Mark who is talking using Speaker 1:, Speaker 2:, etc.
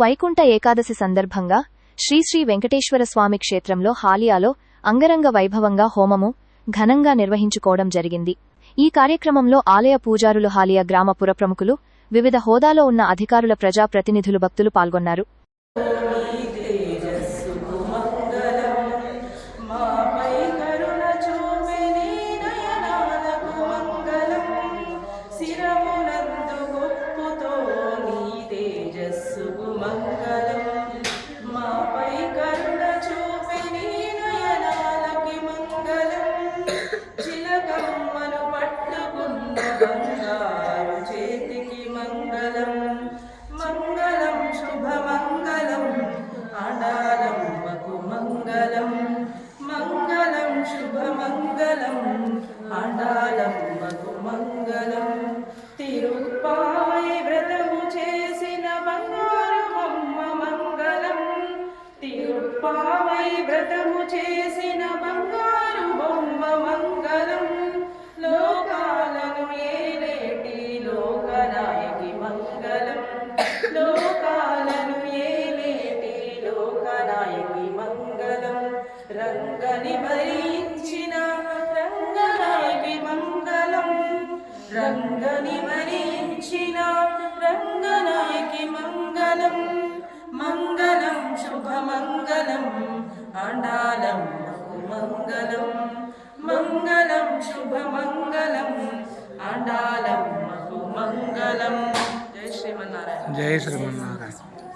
Speaker 1: వైకుంఠ ఏకాదశి సందర్భంగా శ్రీశ్రీ వెంకటేశ్వర స్వామి క్షేత్రంలో హాలియాలో అంగరంగ వైభవంగా హోమము ఘనంగా నిర్వహించుకోవడం జరిగింది. ఈ కార్యక్రమంలో ఆలయ పూజారులు హాలియా గ్రామ పుర ప్రముఖులు వివిధ హోదాలో ఉన్న అధికారుల ప్రజా ప్రతినిధులు భక్తులు పాల్గొన్నారు.
Speaker 2: పట్టుకున్న చేతికి మంగళం మంగళం శుభమంగళం ఆడాలమ్మకు మంగళం మంగళం శుభమంగళం ఆడాలమ్మకు మంగళం తిరుప్పావై వ్రతము చేసిన మంగళం. వ్రతము లోకాలను ఏలేటి లోకనాయకి మంగళం. రంగని భరించిన రంగనాయకి మంగళం. రంగని భరించిన రంగనాయకి మంగళం. మంగళం శుభమంగళం. ఆండాలం మంగళం जय
Speaker 3: श्री नारायण।